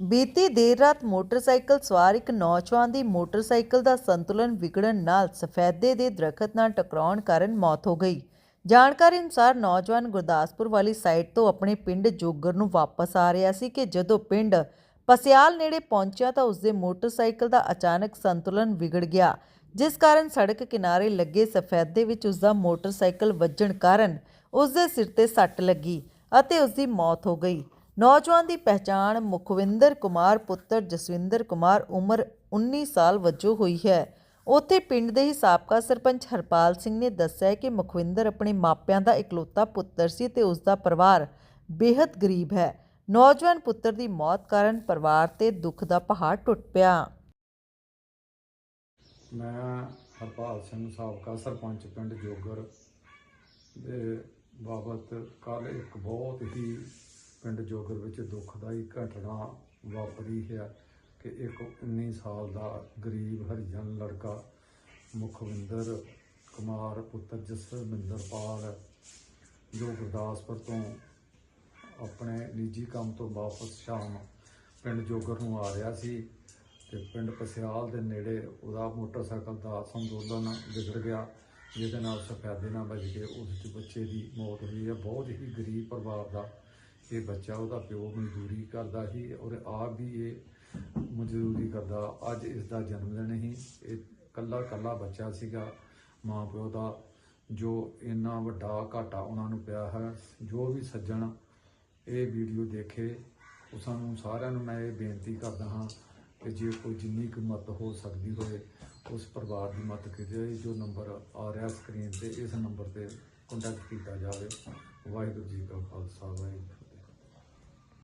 ਬੀਤੀ ਦੇਰ ਰਾਤ ਮੋਟਰਸਾਈਕਲ ਸਵਾਰ ਇੱਕ ਨੌਜਵਾਨ ਦੀ ਮੋਟਰਸਾਈਕਲ ਦਾ ਸੰਤੁਲਨ ਵਿਗੜਨ ਨਾਲ ਸਫੈਦੇ ਦੇ ਦਰਖਤ ਨਾਲ ਟਕਰਾਉਣ ਕਾਰਨ ਮੌਤ ਹੋ ਗਈ। ਜਾਣਕਾਰੀ ਅਨੁਸਾਰ ਨੌਜਵਾਨ ਗੁਰਦਾਸਪੁਰ ਵਾਲੀ ਸਾਈਡ ਤੋਂ ਆਪਣੇ ਪਿੰਡ ਜੋਗਰ ਨੂੰ ਵਾਪਸ ਆ ਰਿਹਾ ਸੀ ਕਿ ਜਦੋਂ ਪਿੰਡ ਪਸਿਆਲ ਨੇੜੇ ਪਹੁੰਚਿਆ ਤਾਂ ਉਸਦੇ ਮੋਟਰਸਾਈਕਲ ਦਾ ਅਚਾਨਕ ਸੰਤੁਲਨ ਵਿਗੜ ਗਿਆ, ਜਿਸ ਕਾਰਨ ਸੜਕ ਕਿਨਾਰੇ ਲੱਗੇ ਸਫੈਦੇ ਵਿੱਚ ਉਸਦਾ ਮੋਟਰਸਾਈਕਲ ਵੱਜਣ ਕਾਰਨ ਉਸਦੇ ਸਿਰ ਤੇ ਸੱਟ ਲੱਗੀ ਅਤੇ ਉਸਦੀ ਮੌਤ ਹੋ ਗਈ। ਨੌਜਵਾਨ ਦੀ ਪਹਿਚਾਣ ਮੁਖਵਿੰਦਰ ਕੁਮਾਰ ਪੁੱਤਰ ਜਸਵਿੰਦਰ ਕੁਮਾਰ ਉਮਰ 19 ਸਾਲ ਵਜੋਂ ਹੋਈ ਹੈ। ਉੱਥੇ ਪਿੰਡ ਦੇ ਹੀ ਸਾਬਕਾ ਸਰਪੰਚ ਹਰਪਾਲ ਸਿੰਘ ਨੇ ਦੱਸਿਆ ਕਿ ਮੁਖਵਿੰਦਰ ਆਪਣੇ ਮਾਪਿਆਂ ਦਾ ਇਕਲੌਤਾ ਪੁੱਤਰ ਸੀ ਤੇ ਉਸ ਦਾ ਪਰਿਵਾਰ ਬੇहद ਗਰੀਬ ਹੈ। ਨੌਜਵਾਨ ਪੁੱਤਰ ਦੀ ਮੌਤ ਕਾਰਨ ਪਰਿਵਾਰ ਤੇ ਦੁੱਖ ਦਾ ਪਹਾੜ ਟੁੱਟ ਪਿਆ। ਮੈਂ ਹਰਪਾਲ ਸਿੰਘ, ਸਾਬਕਾ ਸਰਪੰਚ ਪਿੰਡ ਜੋਗਰ ਦੇ ਬਾਬਤ ਕੱਲ ਇੱਕ ਬਹੁਤ ਹੀ ਪਿੰਡ ਜੋਗਰ ਵਿੱਚ ਦੁਖਦਾਈ ਘਟਨਾ ਵਾਪਰੀ ਹੈ ਕਿ ਇੱਕ 19 ਸਾਲ ਦਾ ਗਰੀਬ ਹਰੀਜਨ ਲੜਕਾ ਮੁਖਵਿੰਦਰ ਕੁਮਾਰ ਪੁੱਤਰ ਜਸਵਿੰਦਰ ਪਾਲ ਜੋ ਗੁਰਦਾਸਪੁਰ ਤੋਂ ਆਪਣੇ ਨਿੱਜੀ ਕੰਮ ਤੋਂ ਵਾਪਸ ਸ਼ਾਮ ਪਿੰਡ ਜੋਗਰ ਨੂੰ ਆ ਰਿਹਾ ਸੀ ਤੇ ਪਿੰਡ ਪਸਿਆਲ ਦੇ ਨੇੜੇ ਉਹਦਾ ਮੋਟਰਸਾਈਕਲ ਦਾ ਸੰਤੁਲਨ ਵਿਗੜ ਗਿਆ, ਜਿਹਦੇ ਨਾਲ ਸਫੈਦੇ ਨਾਲ ਵੱਜ ਕੇ ਉਸ ਦੇ ਬੱਚੇ ਦੀ ਮੌਤ ਹੋਈ ਹੈ। ਬਹੁਤ ਹੀ ਗਰੀਬ ਪਰਿਵਾਰ ਦਾ ਇਹ ਬੱਚਾ ਉਹਦਾ ਪਿਓ ਮਜ਼ਦੂਰੀ ਕਰਦਾ ਸੀ ਔਰ ਆਪ ਵੀ ਇਹ ਮਜ਼ਦੂਰੀ ਕਰਦਾ। ਅੱਜ ਇਸ ਦਾ ਜਨਮ ਦਿਨ ਹੀ ਇਹ ਕੱਲਾ ਕੱਲਾ ਬੱਚਾ ਸੀਗਾ। ਮਾਂ ਪਿਓ ਦਾ ਜੋ ਇੰਨਾ ਵੱਡਾ ਘਾਟਾ ਉਹਨਾਂ ਨੂੰ ਪਿਆ ਹੈ, ਜੋ ਵੀ ਸੱਜਣ ਇਹ ਵੀਡੀਓ ਦੇਖੇ, ਉਹ ਸਾਨੂੰ ਸਾਰਿਆਂ ਨੂੰ ਮੈਂ ਇਹ ਬੇਨਤੀ ਕਰਦਾ ਹਾਂ ਕਿ ਜੇ ਕੋਈ ਜਿੰਨੀ ਕੁ ਮਤ ਹੋ ਸਕਦੀ ਹੋਵੇ ਉਸ ਪਰਿਵਾਰ ਦੀ ਮਦਦ ਕੀਤੀ ਜਾਏ ਜੋ ਨੰਬਰ ਆ ਰਿਹਾ ਸਕਰੀਨ ਤੇ, ਇਸ ਨੰਬਰ ਤੇ ਕੰਟੈਕਟ ਕੀਤਾ ਜਾਵੇ। ਵਾਹਿਗੁਰੂ ਜੀ ਕਾ ਖਾਲਸਾ, ਵਾਹਿਗੁਰੂ